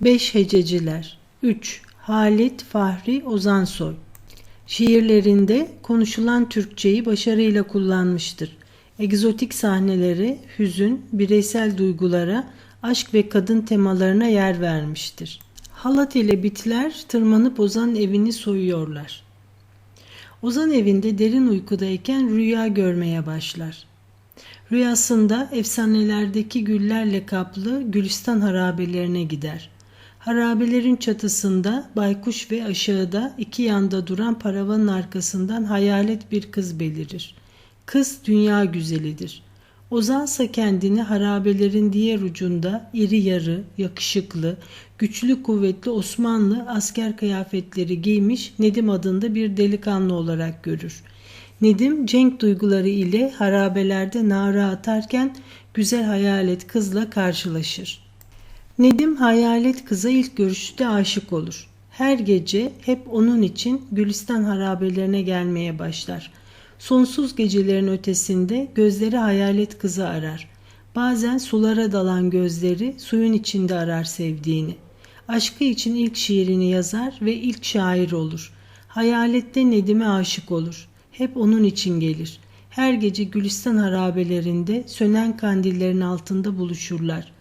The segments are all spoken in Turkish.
Beş Hececiler 3. Halit Fahri Ozansoy Şiirlerinde konuşulan Türkçeyi başarıyla kullanmıştır. Egzotik sahneleri, hüzün, bireysel duygulara, aşk ve kadın temalarına yer vermiştir. Halat ile bitler tırmanıp Ozan evini soyuyorlar. Ozan evinde derin uykudayken rüya görmeye başlar. Rüyasında efsanelerdeki güllerle kaplı Gülistan harabelerine gider. Harabelerin çatısında baykuş ve aşağıda iki yanda duran paravanın arkasından hayalet bir kız belirir. Kız dünya güzelidir. Ozansa kendini harabelerin diğer ucunda iri yarı, yakışıklı, güçlü kuvvetli Osmanlı asker kıyafetleri giymiş Nedim adında bir delikanlı olarak görür. Nedim cenk duyguları ile harabelerde nara atarken güzel hayalet kızla karşılaşır. Nedim hayalet kıza ilk görüşte aşık olur. Her gece hep onun için Gülistan harabelerine gelmeye başlar. Sonsuz gecelerin ötesinde gözleri hayalet kızı arar. Bazen sulara dalan gözleri suyun içinde arar sevdiğini. Aşkı için ilk şiirini yazar ve ilk şair olur. Hayalette Nedim'e aşık olur. Hep onun için gelir. Her gece Gülistan harabelerinde sönen kandillerin altında buluşurlar.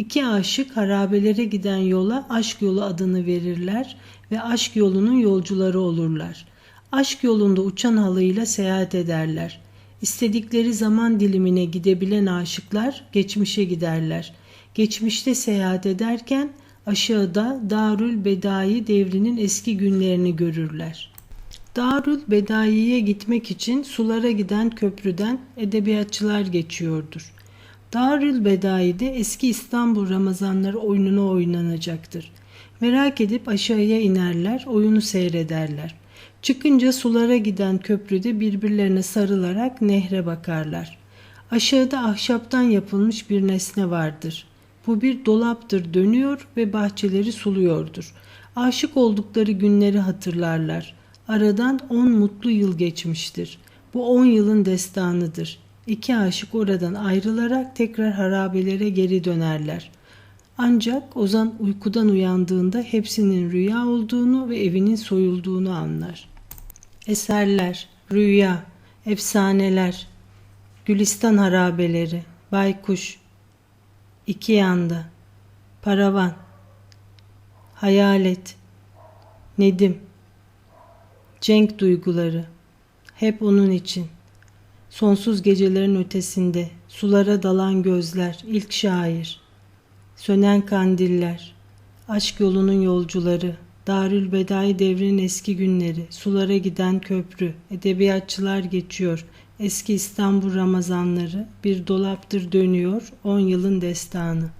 İki aşık harabelere giden yola aşk yolu adını verirler ve aşk yolunun yolcuları olurlar. Aşk yolunda uçan halıyla seyahat ederler. İstedikleri zaman dilimine gidebilen aşıklar geçmişe giderler. Geçmişte seyahat ederken aşağıda Darül Bedai devrinin eski günlerini görürler. Darül Bedai'ye gitmek için sulara giden köprüden edebiyatçılar geçiyordur. Darül Bedai'de eski İstanbul Ramazanları oyununu oynanacaktır. Merak edip aşağıya inerler, oyunu seyrederler. Çıkınca sulara giden köprüde birbirlerine sarılarak nehre bakarlar. Aşağıda ahşaptan yapılmış bir nesne vardır. Bu bir dolaptır dönüyor ve bahçeleri suluyordur. Aşık oldukları günleri hatırlarlar. Aradan on mutlu yıl geçmiştir. Bu on yılın destanıdır. İki aşık oradan ayrılarak tekrar harabelere geri dönerler. Ancak Ozan uykudan uyandığında hepsinin rüya olduğunu ve evinin soyulduğunu anlar. Eserler, rüya, efsaneler, Gülistan harabeleri, baykuş, iki yanda, paravan, hayalet, Nedim, cenk duyguları, hep onun için. Sonsuz gecelerin ötesinde, sulara dalan gözler, ilk şair, sönen kandiller, aşk yolunun yolcuları, Darül Bedai devrinin eski günleri, sulara giden köprü, edebiyatçılar geçiyor, eski İstanbul Ramazanları, bir dolaptır dönüyor, on yılın destanı.''